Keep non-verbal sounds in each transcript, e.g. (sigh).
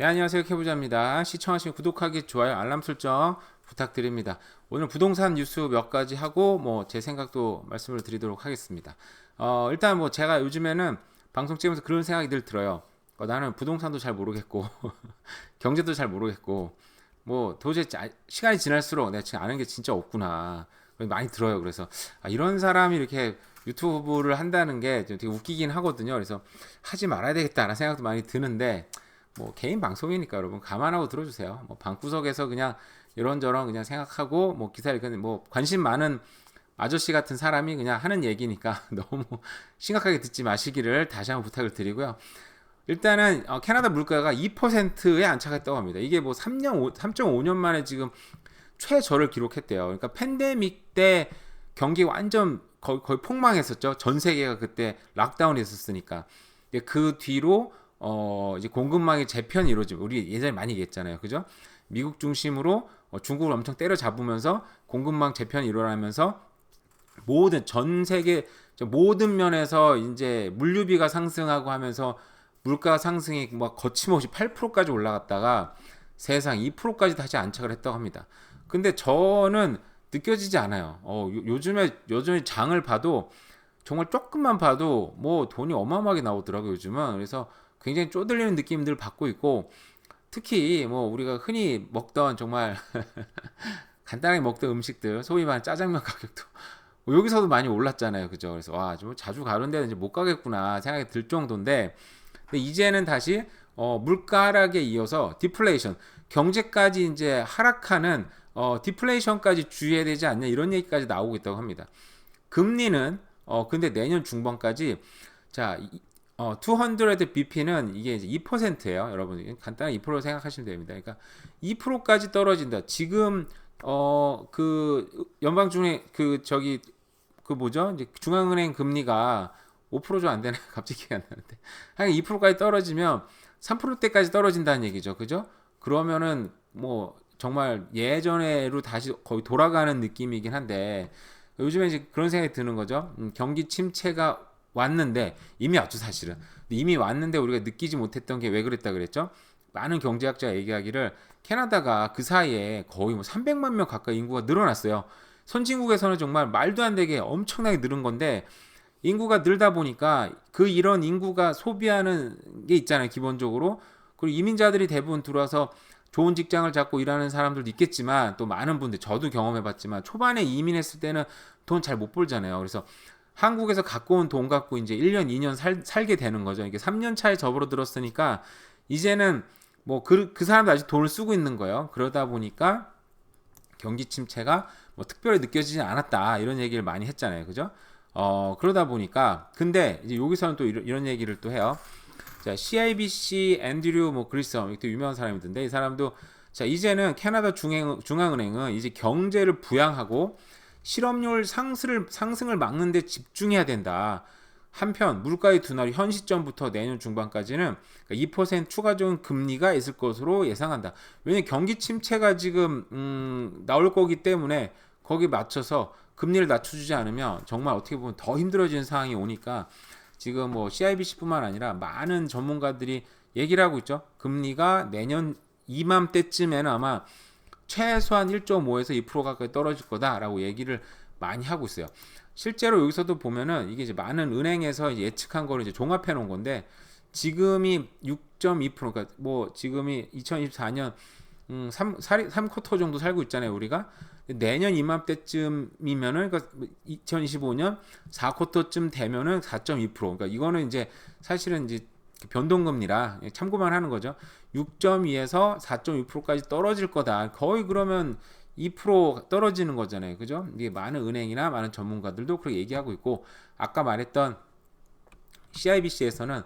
네, 안녕하세요. 캐부자입니다. 시청하시면 구독하기, 좋아요, 알람 설정 부탁드립니다. 오늘 부동산 뉴스 몇 가지 하고 뭐 제 생각도 말씀을 드리도록 하겠습니다. 어, 일단 뭐 제가 요즘에는 방송 찍으면서 그런 생각이 늘 들어요. 어, 나는 부동산도 잘 모르겠고 (laughs) 경제도 잘 모르겠고 뭐 도저히 자- 시간이 지날수록 내가 지금 아는 게 진짜 없구나 많이 들어요. 그래서 아, 이런 사람이 이렇게 유튜브를 한다는 게 되게 웃기긴 하거든요. 그래서 하지 말아야 되겠다라는 생각도 많이 드는데 뭐 개인 방송이니까 여러분 감안하고 들어주세요. 뭐 방구석에서 그냥 이런저런 그냥 생각하고 뭐 기사를 그냥 뭐 관심 많은 아저씨 같은 사람이 그냥 하는 얘기니까 (laughs) 너무 심각하게 듣지 마시기를 다시 한번 부탁을 드리고요. 일단은 어, 캐나다 물가가 2%에 안착했다고 합니다. 이게 뭐 3년 5, 3.5년 만에 지금 최저를 기록했대요. 그러니까 팬데믹 때 경기 완전 거의, 거의 폭망했었죠. 전 세계가 그때 락다운이 있었으니까. 근데 그 뒤로 어 이제 공급망의 재편이 이루어지고 우리 예전에 많이 얘기했잖아요. 그죠? 미국 중심으로 어, 중국을 엄청 때려잡으면서 공급망 재편이 일어나면서 모든 전 세계 저 모든 면에서 이제 물류비가 상승하고 하면서 물가 상승이 막 거침없이 8%까지 올라갔다가 세상 2%까지 다시 안착을 했다고 합니다. 근데 저는 느껴지지 않아요. 어, 요, 요즘에 요즘에 장을 봐도 정말 조금만 봐도 뭐 돈이 어마어마하게 나오더라고요, 요즘은. 그래서 굉장히 쪼들리는 느낌들 받고 있고 특히 뭐 우리가 흔히 먹던 정말 (laughs) 간단하게 먹던 음식들, 소위 말하는 짜장면 가격도 뭐 여기서도 많이 올랐잖아요. 그죠? 그래서 와, 좀 자주 가는 데는 이제 못 가겠구나 생각이 들 정도인데 근데 이제는 다시 어, 물가 하락에 이어서 디플레이션, 경제까지 이제 하락하는 어, 디플레이션까지 주의해야 되지 않냐 이런 얘기까지 나오고 있다고 합니다. 금리는 어 근데 내년 중반까지 자 이- 어, 200 BP는 이게 이제 2%예요, 여러분. 간단히 2% 생각하시면 됩니다. 그러니까 2%까지 떨어진다. 지금 어 그 연방준의 그 저기 그 뭐죠? 이제 중앙은행 금리가 5%좀 안 되나 (laughs) 갑자기 기억이 안 나는데 한 2%까지 떨어지면 3%대까지 떨어진다는 얘기죠. 그죠? 그러면은 뭐 정말 예전에로 다시 거의 돌아가는 느낌이긴 한데 요즘에 이제 그런 생각이 드는 거죠. 음, 경기 침체가 왔는데 이미 왔죠 사실은. 이미 왔는데 우리가 느끼지 못했던 게 왜 그랬다 그랬죠? 많은 경제학자가 얘기하기를 캐나다가 그 사이에 거의 뭐 300만 명 가까이 인구가 늘어났어요. 선진국에서는 정말 말도 안 되게 엄청나게 늘은 건데 인구가 늘다 보니까 그 이런 인구가 소비하는 게 있잖아요 기본적으로 그리고 이민자들이 대부분 들어와서 좋은 직장을 잡고 일하는 사람들도 있겠지만 또 많은 분들 저도 경험해봤지만 초반에 이민했을 때는 돈 잘 못 벌잖아요 그래서 한국에서 갖고 온 돈 갖고 이제 1년 2년 살, 살게 되는 거죠. 이게 3년 차에 접어들었으니까 이제는 뭐그 그 사람도 아직 돈을 쓰고 있는 거예요. 그러다 보니까 경기 침체가 뭐 특별히 느껴지지 않았다. 이런 얘기를 많이 했잖아요. 그죠? 어 그러다 보니까 근데 이제 여기서는 또 이런, 이런 얘기를 또 해요. 자 CIBC 앤드류 뭐 그리썸 또 유명한 사람이던데 이 사람도 자 이제는 캐나다 중앙 중앙은행은 이제 경제를 부양하고 실업률 상승을 상승을 막는 데 집중해야 된다. 한편 물가의 둔화율 현 시점부터 내년 중반까지는 2% 추가적인 금리가 있을 것으로 예상한다. 왜냐면 경기 침체가 지금 음, 나올 거기 때문에 거기 맞춰서 금리를 낮춰주지 않으면 정말 어떻게 보면 더 힘들어지는 상황이 오니까 지금 뭐 CIBC뿐만 아니라 많은 전문가들이 얘기를 하고 있죠. 금리가 내년 이맘때쯤에는 아마 최소한 1.5에서 2% 가까이 떨어질 거다라고 얘기를 많이 하고 있어요. 실제로 여기서도 보면은 이게 이제 많은 은행에서 예측한 거를 이제 종합해 놓은 건데 지금이 6.2% 그러니까 뭐 지금이 2024년 음, 3, 3쿼터 정도 살고 있잖아요, 우리가. 내년 이맘때쯤이면은 그러니까 2025년 4쿼터쯤 되면은 4.2% 그러니까 이거는 이제 사실은 이제 변동금리라 참고만 하는 거죠. 6.2에서 4.2%까지 떨어질 거다. 거의 그러면 2% 떨어지는 거잖아요. 그죠? 이게 많은 은행이나 많은 전문가들도 그렇게 얘기하고 있고 아까 말했던 CIBC에서는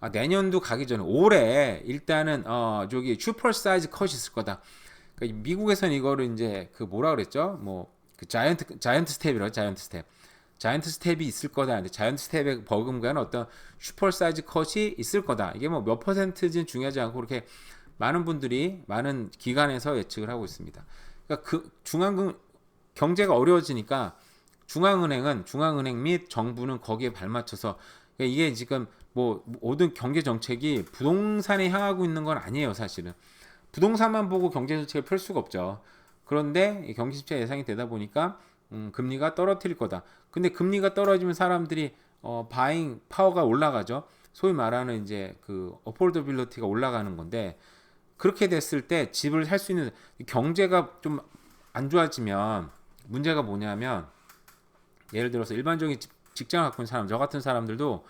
아, 내년도 가기 전에 올해 일단은 어 저기 슈퍼 사이즈 컷이 있을 거다. 그러니까 미국에서는 이거를 이제 그 뭐라 그랬죠? 뭐 그 자이언트 자이언트 스텝이라고 자이언트 스텝. 자이언트 스텝이 있을 거다. 자이언트 스텝에 버금가는 어떤 슈퍼 사이즈 컷이 있을 거다. 이게 뭐 몇 퍼센트는 중요하지 않고 그렇게 많은 분들이 많은 기관에서 예측을 하고 있습니다. 그러니까 그 중앙금 경제가 어려워지니까 중앙은행은 중앙은행 및 정부는 거기에 발맞춰서 그러니까 이게 지금 뭐 모든 경제 정책이 부동산에 향하고 있는 건 아니에요, 사실은. 부동산만 보고 경제 정책을 펼 수가 없죠. 그런데 이 경기 침체 예상이 되다 보니까 음, 금리가 떨어뜨릴 거다. 근데 금리가 떨어지면 사람들이 어, 바잉 파워가 올라가죠. 소위 말하는 이제 그 어폴더빌리티가 올라가는 건데 그렇게 됐을 때 집을 살 수 있는 경제가 좀 안 좋아지면 문제가 뭐냐면 예를 들어서 일반적인 직- 직장을 갖고 있는 사람, 저 같은 사람들도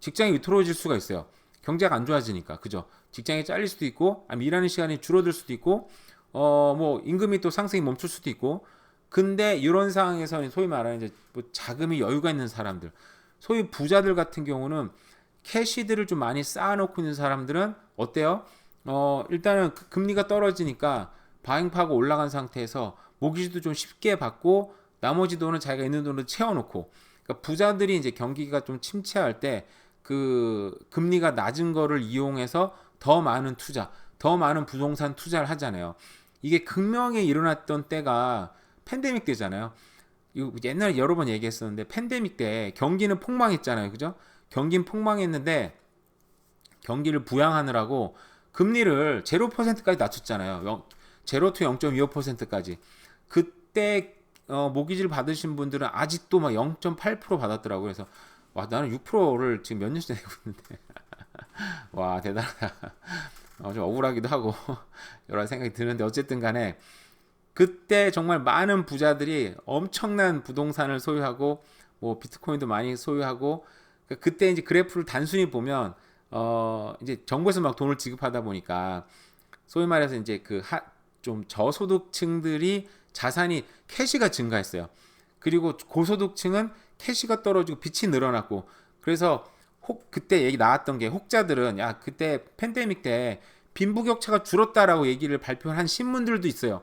직장이 위태로워질 수가 있어요. 경제가 안 좋아지니까, 그죠? 직장이 잘릴 수도 있고, 아니면 일하는 시간이 줄어들 수도 있고, 어, 뭐, 임금이 또 상승이 멈출 수도 있고, 근데 이런 상황에서 소위 말하는 이제 뭐 자금이 여유가 있는 사람들, 소위 부자들 같은 경우는 캐시들을 좀 많이 쌓아놓고 있는 사람들은 어때요? 어, 일단은 그 금리가 떨어지니까 바잉파가 올라간 상태에서 모기지도 좀 쉽게 받고 나머지 돈은 자기가 있는 돈으로 채워놓고 그러니까 부자들이 이제 경기가 좀 침체할 때 그 금리가 낮은 거를 이용해서 더 많은 투자, 더 많은 부동산 투자를 하잖아요. 이게 극명히 일어났던 때가 팬데믹 때잖아요. 옛날에 여러 번 얘기했었는데 팬데믹 때 경기는 폭망했잖아요. 그죠? 경기는 폭망했는데 경기를 부양하느라고 금리를 0%까지 낮췄잖아요. 영, 제로 투 0.25%까지. 그때 어, 모기지를 받으신 분들은 아직도 막 0.8% 받았더라고요. 그래서 와 나는 6%를 지금 몇 년째 내고 있는데 (laughs) 와 대단하다. 어, 좀 억울하기도 하고 (laughs) 여러 생각이 드는데 어쨌든 간에 그때 정말 많은 부자들이 엄청난 부동산을 소유하고 뭐 비트코인도 많이 소유하고 그- 그때 이제 그래프를 단순히 보면 어 이제 정부에서 막 돈을 지급하다 보니까 소위 말해서 이제 그 좀 저소득층들이 자산이 캐시가 증가했어요. 그리고 고소득층은 캐시가 떨어지고 빚이 늘어났고 그래서 혹 그때 얘기 나왔던 게 혹자들은 야 그때 팬데믹 때 빈부격차가 줄었다라고 얘기를 발표한 신문들도 있어요.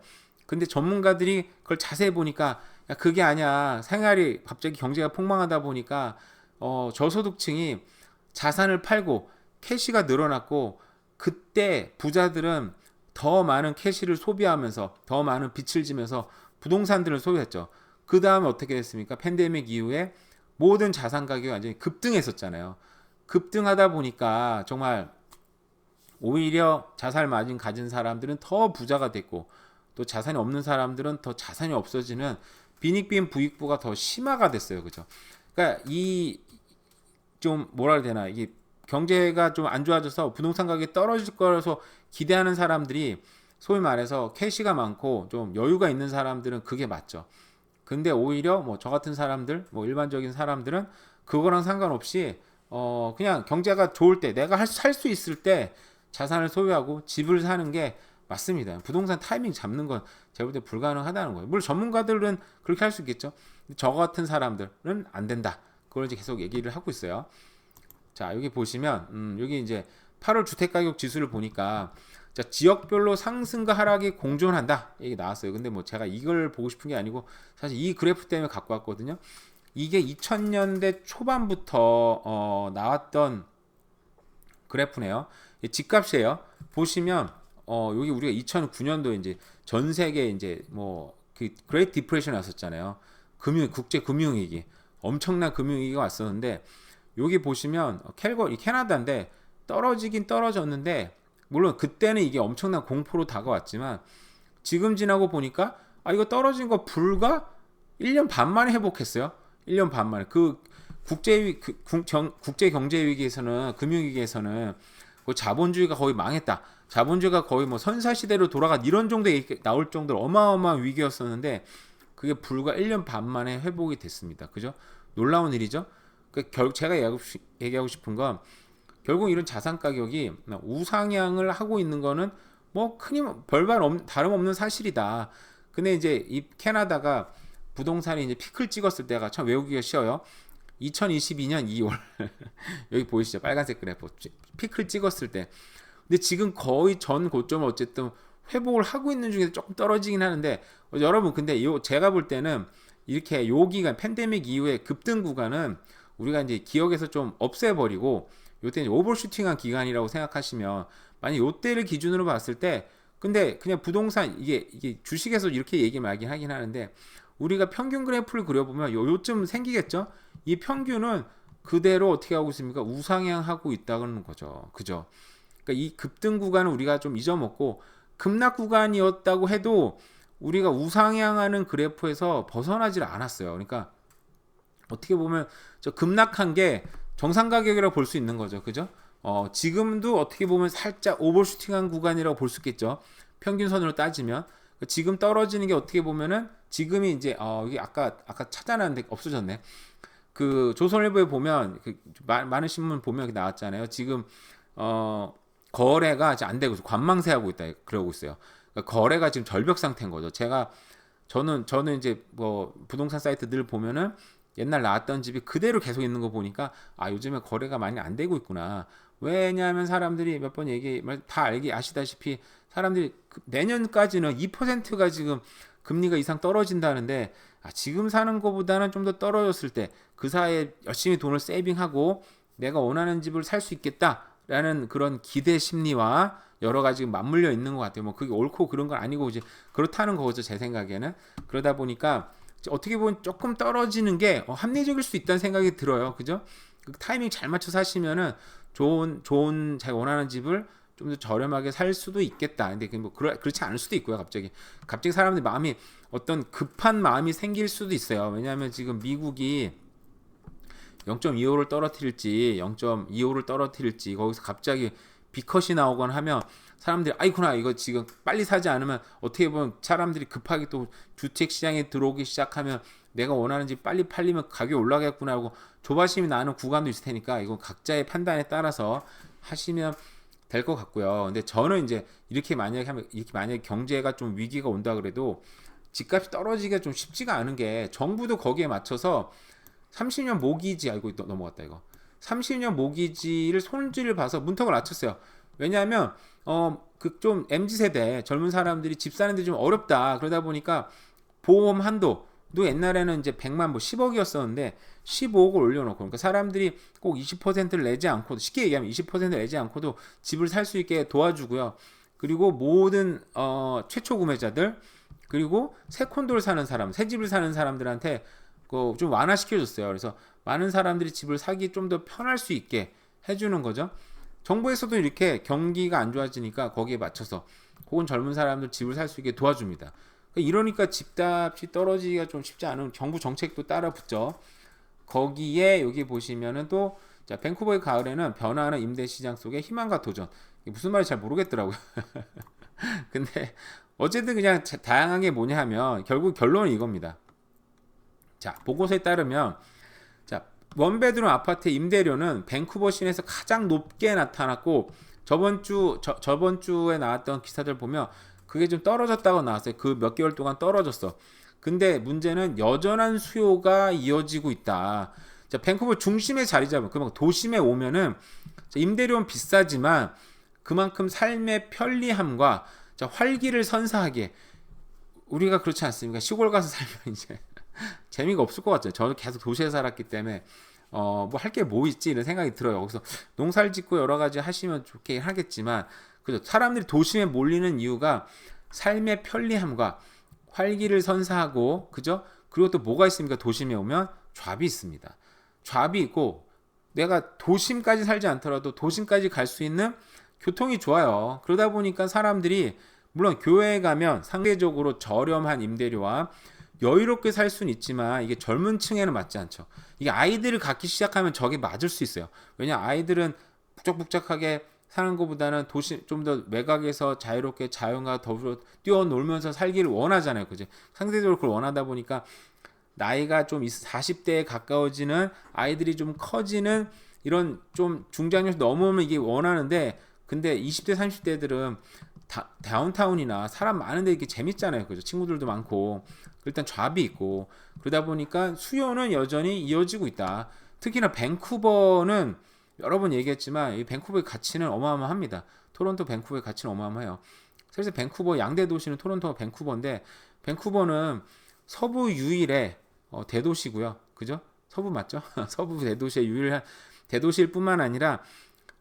근데 전문가들이 그걸 자세히 보니까 야 그게 아니야 생활이 갑자기 경제가 폭망하다 보니까 어 저소득층이 자산을 팔고 캐시가 늘어났고 그때 부자들은 더 많은 캐시를 소비하면서 더 많은 빚을 지면서 부동산들을 소유했죠. 그 다음에 어떻게 됐습니까? 팬데믹 이후에 모든 자산 가격이 완전히 급등했었잖아요. 급등하다 보니까 정말 오히려 자살 마진 가진 사람들은 더 부자가 됐고 또 자산이 없는 사람들은 더 자산이 없어지는 빈익빈 부익부가 더 심화가 됐어요. 그죠? 그러니까 이 좀 뭐라 해야 되나 이게 경제가 좀 안 좋아져서 부동산 가격이 떨어질 거라서 기대하는 사람들이 소위 말해서 캐시가 많고 좀 여유가 있는 사람들은 그게 맞죠. 근데 오히려 뭐 저 같은 사람들, 뭐 일반적인 사람들은 그거랑 상관없이 어 그냥 경제가 좋을 때 내가 살 수 있을 때 자산을 소유하고 집을 사는 게 맞습니다. 부동산 타이밍 잡는 건 제가 볼 때 불가능하다는 거예요. 물론 전문가들은 그렇게 할 수 있겠죠. 저 같은 사람들은 안 된다. 그걸 이제 계속 얘기를 하고 있어요. 자, 여기 보시면 음, 여기 이제 8월 주택 가격 지수를 보니까 자, 지역별로 상승과 하락이 공존한다. 얘기 나왔어요. 근데 뭐 제가 이걸 보고 싶은 게 아니고 사실 이 그래프 때문에 갖고 왔거든요. 이게 2000년대 초반부터 어, 나왔던 그래프네요. 이 집값이에요. 보시면 어, 여기 우리가 2009년도 이제 전 세계 이제 뭐그 그레이트 디프레션 왔었잖아요. 금융 국제 금융 위기. 엄청난 금융 위기가 왔었는데 여기 보시면 캘거리 캐나다인데 떨어지긴 떨어졌는데 물론 그때는 이게 엄청난 공포로 다가왔지만 지금 지나고 보니까 아 이거 떨어진 거 불과 1년 반 만에 회복했어요. 1년 반 만에 그 국제 위- 그 국제 경제 위기에서는 금융 위기에서는 그 자본주의가 거의 망했다. 자본주의가 거의 뭐 선사 시대로 돌아가 이런 정도 얘기 나올 정도로 어마어마한 위기였었는데 그게 불과 1년 반 만에 회복이 됐습니다. 그죠? 놀라운 일이죠. 그 결, 제가 얘기하고 싶은 건 결국 이런 자산 가격이 우상향을 하고 있는 거는 뭐 크니 별반 없, 다름없는 사실이다. 근데 이제 이 캐나다가 부동산이 이제 피클 찍었을 때가 참 외우기가 쉬워요. 2022년 2월 (laughs) 여기 보이시죠 빨간색 그래프 피클 찍었을 때 근데 지금 거의 전 고점을 어쨌든 회복을 하고 있는 중에서 조금 떨어지긴 하는데 어, 여러분 근데 요 제가 볼 때는 이렇게 요 기간 팬데믹 이후에 급등 구간은 우리가 이제 기억에서 좀 없애버리고 요때 오버슈팅한 기간이라고 생각하시면 만약 요때를 기준으로 봤을 때 근데 그냥 부동산 이게 이게 주식에서 이렇게 얘기 말긴 하긴 하는데 우리가 평균 그래프를 그려보면 요 요쯤 생기겠죠 이 평균은 그대로 어떻게 하고 있습니까? 우상향하고 있다는 거죠. 그죠? 그러니까 이 급등 구간을 우리가 좀 잊어먹고 급락 구간이었다고 해도 우리가 우상향하는 그래프에서 벗어나질 않았어요. 그러니까 어떻게 보면 저 급락한 게 정상 가격이라고 볼 수 있는 거죠. 그죠? 어, 지금도 어떻게 보면 살짝 오버슈팅한 구간이라고 볼 수 있겠죠. 평균선으로 따지면 그러니까 지금 떨어지는 게 어떻게 보면은 지금이 이제 어 이게 아까 아까 찾아놨는데 없어졌네. 그 조선일보에 보면 그 많은 신문 보면 나왔잖아요. 지금 어 거래가 이제 안 되고 관망세하고 있다 그러고 있어요. 그러니까 거래가 지금 절벽 상태인 거죠. 제가 저는 저는 이제 뭐 부동산 사이트 늘 보면은 옛날 나왔던 집이 그대로 계속 있는 거 보니까 아 요즘에 거래가 많이 안 되고 있구나. 왜냐하면 사람들이 몇 번 얘기 다 알기 아시다시피 사람들이 그 내년까지는 2%가 지금 금리가 이상 떨어진다는데 아, 지금 사는 것보다는 좀 더 떨어졌을 때 그 사이에 열심히 돈을 세이빙하고 내가 원하는 집을 살 수 있겠다 라는 그런 기대 심리와 여러 가지 맞물려 있는 것 같아요. 뭐 그게 옳고 그런 건 아니고 이제 그렇다는 거죠 제 생각에는 그러다 보니까 어떻게 보면 조금 떨어지는 게 어, 합리적일 수 있다는 생각이 들어요. 그죠? 그 타이밍 잘 맞춰서 하시면은 좋은 좋은 자기 원하는 집을 좀 더 저렴하게 살 수도 있겠다. 근데 뭐 그러, 그렇지 않을 수도 있고요. 갑자기 갑자기 사람들 마음이 어떤 급한 마음이 생길 수도 있어요. 왜냐하면 지금 미국이 0.25를 떨어뜨릴지 0.25를 떨어뜨릴지 거기서 갑자기 비컷이 나오거나 하면 사람들이 아이구나 이거 지금 빨리 사지 않으면 어떻게 보면 사람들이 급하게 또 주택 시장에 들어오기 시작하면 내가 원하는 집 빨리 팔리면 가격이 올라가겠구나 하고 조바심이 나는 구간도 있을 테니까 이건 각자의 판단에 따라서 하시면 될 것 같고요. 근데 저는 이제 이렇게 만약에 하면 이렇게 만약에 경제가 좀 위기가 온다 그래도 집값이 떨어지기가 좀 쉽지가 않은 게 정부도 거기에 맞춰서 30년 모기지 알고 넘어갔다 이거. 30년 모기지를 손질을 봐서 문턱을 낮췄어요. 왜냐하면 어 그 좀 mz 세대 젊은 사람들이 집 사는데 좀 어렵다 그러다 보니까 보험 한도 도 옛날에는 이제 100만 뭐 10억이었었는데 15억을 올려놓고 그러니까 사람들이 꼭 20%를 내지 않고도 쉽게 얘기하면 20% 내지 않고도 집을 살 수 있게 도와주고요. 그리고 모든 어 최초 구매자들 그리고 새 콘도를 사는 사람, 새 집을 사는 사람들한테 그 좀 완화시켜 줬어요. 그래서 많은 사람들이 집을 사기 좀 더 편할 수 있게 해주는 거죠. 정부에서도 이렇게 경기가 안 좋아지니까 거기에 맞춰서 혹은 젊은 사람들 집을 살 수 있게 도와줍니다. 이러니까 집값이 떨어지기가 좀 쉽지 않은 정부 정책도 따라 붙죠. 거기에 여기 보시면은 또 자, 밴쿠버의 가을에는 변화하는 임대 시장 속에 희망과 도전. 무슨 말인지 잘 모르겠더라고요. (laughs) 근데 어쨌든 그냥 다양하게 뭐냐 하면 결국 결론은 이겁니다. 자, 보고서에 따르면 자, 원베드룸 아파트 임대료는 밴쿠버 시내에서 가장 높게 나타났고 저번 주 저, 저번 주에 나왔던 기사들 보면 그게 좀 떨어졌다고 나왔어요. 그 몇 개월 동안 떨어졌어. 근데 문제는 여전한 수요가 이어지고 있다. 자, 밴쿠버 중심에 자리 잡은 그만큼 도심에 오면은 임대료는 비싸지만 그만큼 삶의 편리함과 자, 활기를 선사하기에 우리가 그렇지 않습니까? 시골 가서 살면 이제 재미가 없을 것 같죠. 저는 계속 도시에 살았기 때문에 어, 뭐 할 게 뭐 있지 이런 생각이 들어요. 그래서 농사를 짓고 여러 가지 하시면 좋게 하겠지만 그죠? 사람들이 도심에 몰리는 이유가 삶의 편리함과 활기를 선사하고 그죠? 그리고 또 뭐가 있습니까? 도심에 오면 좌비 있습니다. 좌비 있고 내가 도심까지 살지 않더라도 도심까지 갈 수 있는 교통이 좋아요. 그러다 보니까 사람들이 물론 교회에 가면 상대적으로 저렴한 임대료와 여유롭게 살 수는 있지만 이게 젊은 층에는 맞지 않죠. 이게 아이들을 갖기 시작하면 저게 맞을 수 있어요. 왜냐 아이들은 북적북적하게 사는 것보다는 도시 좀 더 외곽에서 자유롭게 자연과 더불어 뛰어놀면서 살기를 원하잖아요. 그죠? 상대적으로 그걸 원하다 보니까 나이가 좀 40대에 가까워지는 아이들이 좀 커지는 이런 좀 중장년 넘으면 이게 원하는데 근데 20대 30대들은 다, 다운타운이나 사람 많은데 이렇게 재밌잖아요. 그죠? 친구들도 많고 일단 좌비 있고 그러다 보니까 수요는 여전히 이어지고 있다. 특히나 밴쿠버는 여러 번 얘기했지만 이 밴쿠버의 가치는 어마어마합니다. 토론토 밴쿠버의 가치는 어마어마해요. 그래서 밴쿠버 양대 도시는 토론토와 밴쿠버인데 밴쿠버는 서부 유일의 어, 대도시고요. 그죠? 서부 맞죠? (laughs) 서부 대도시의 유일한 대도시일 뿐만 아니라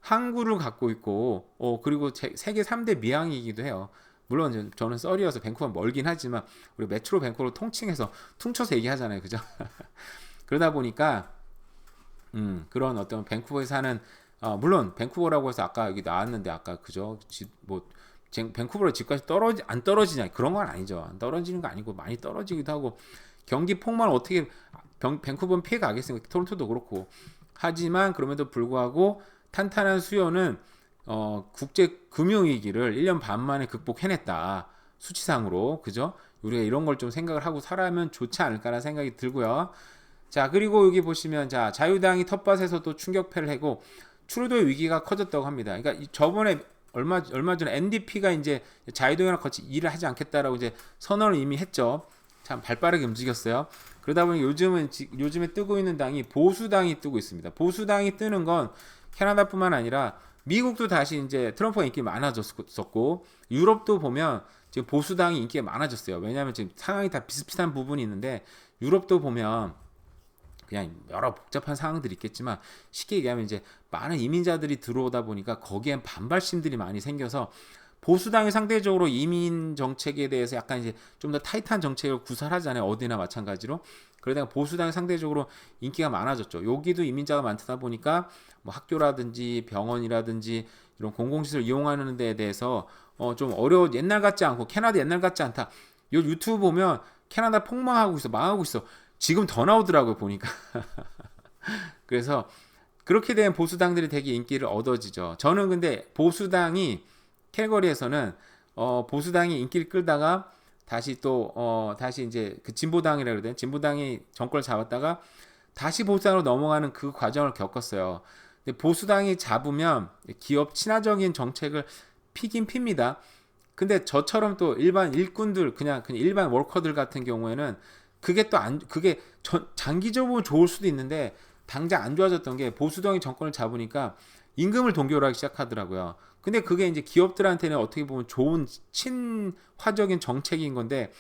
항구를 갖고 있고 어 그리고 제, 세계 3대 미항이기도 해요. 물론 저는 썰이어서 밴쿠버 멀긴 하지만 우리 메트로 밴쿠버를 통칭해서 퉁쳐서 얘기하잖아요. 그죠? (laughs) 그러다 보니까 음, 그런 어떤 밴쿠버에 사는 어, 물론 밴쿠버라고 해서 아까 여기 나왔는데 아까 그죠 집, 뭐 제- 밴쿠버로 집까지 떨어지 안 떨어지냐 그런 건 아니죠 안 떨어지는 거 아니고 많이 떨어지기도 하고 경기 폭만 어떻게 병, 밴쿠버는 피해 가겠습니까 토론토도 그렇고 하지만 그럼에도 불구하고 탄탄한 수요는 어, 국제 금융 위기를 1년 반 만에 극복해냈다 수치상으로 그죠 우리가 이런 걸 좀 생각을 하고 살아면 좋지 않을까라는 생각이 들고요. 자 그리고 여기 보시면 자 자유당이 텃밭에서도 충격패를 해고 트루도의 위기가 커졌다고 합니다. 그러니까 이 저번에 얼마 얼마 전에 NDP가 이제 자유당이랑 같이 일을 하지 않겠다라고 이제 선언을 이미 했죠. 참 발빠르게 움직였어요. 그러다 보니 요즘은 지- 요즘에 뜨고 있는 당이 보수당이 뜨고 있습니다. 보수당이 뜨는 건 캐나다뿐만 아니라 미국도 다시 이제 트럼프가 인기 많아졌었고 유럽도 보면 지금 보수당이 인기가 많아졌어요. 왜냐하면 지금 상황이 다 비슷비슷한 부분이 있는데 유럽도 보면 그냥 여러 복잡한 상황들이 있겠지만 쉽게 얘기하면 이제 많은 이민자들이 들어오다 보니까 거기엔 반발심들이 많이 생겨서 보수당이 상대적으로 이민 정책에 대해서 약간 이제 좀 더 타이트한 정책을 구사하잖아요. 어디나 마찬가지로. 그러다가 보수당이 상대적으로 인기가 많아졌죠. 여기도 이민자가 많다 보니까 뭐 학교라든지 병원이라든지 이런 공공시설 이용하는 데에 대해서 어 좀 어려워 옛날 같지 않고 캐나다 옛날 같지 않다. 요 유튜브 보면 캐나다 폭망하고 있어. 망하고 있어. 지금 더 나오더라고요, 보니까. (laughs) 그래서 그렇게 된 보수당들이 되게 인기를 얻어지죠. 저는 근데 보수당이 캘거리에서는 어, 보수당이 인기를 끌다가 다시 또 어, 다시 이제 그 진보당이라 그러든 진보당이 정권을 잡았다가 다시 보수당으로 넘어가는 그 과정을 겪었어요. 근데 보수당이 잡으면 기업 친화적인 정책을 피긴 핍니다. 근데 저처럼 또 일반 일꾼들 그냥 그냥 일반 워커들 같은 경우에는 그게 또 안 그게 전, 장기적으로 좋을 수도 있는데 당장 안 좋아졌던 게 보수당이 정권을 잡으니까 임금을 동결하기 시작하더라고요. 근데 그게 이제 기업들한테는 어떻게 보면 좋은 친화적인 정책인 건데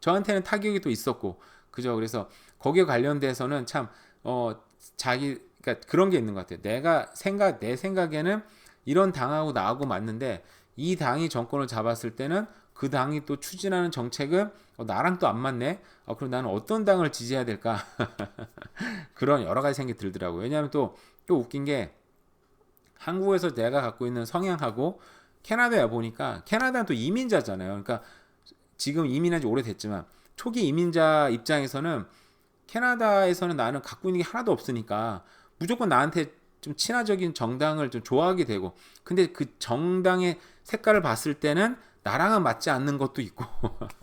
저한테는 타격이 또 있었고 그죠. 그래서 거기에 관련돼서는 참 어 자기 그러니까 그런 게 있는 것 같아요. 내가 생각 내 생각에는 이런 당하고 나하고 맞는데 이 당이 정권을 잡았을 때는 그 당이 또 추진하는 정책은 어, 나랑 또 안 맞네. 어, 그럼 나는 어떤 당을 지지해야 될까? (laughs) 그런 여러 가지 생각이 들더라고요. 왜냐하면 또, 또 웃긴 게 한국에서 내가 갖고 있는 성향하고 캐나다에 보니까 캐나다는 또 이민자잖아요. 그러니까 지금 이민한 지 오래됐지만 초기 이민자 입장에서는 캐나다에서는 나는 갖고 있는 게 하나도 없으니까 무조건 나한테 좀 친화적인 정당을 좀 좋아하게 되고 근데 그 정당의 색깔을 봤을 때는 나랑은 맞지 않는 것도 있고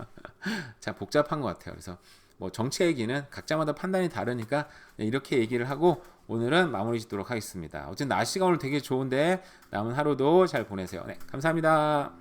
(laughs) 자 복잡한 것 같아요. 그래서 뭐 정치 얘기는 각자마다 판단이 다르니까 이렇게 얘기를 하고 오늘은 마무리 짓도록 하겠습니다. 어쨌든 날씨가 오늘 되게 좋은데 남은 하루도 잘 보내세요. 네, 감사합니다.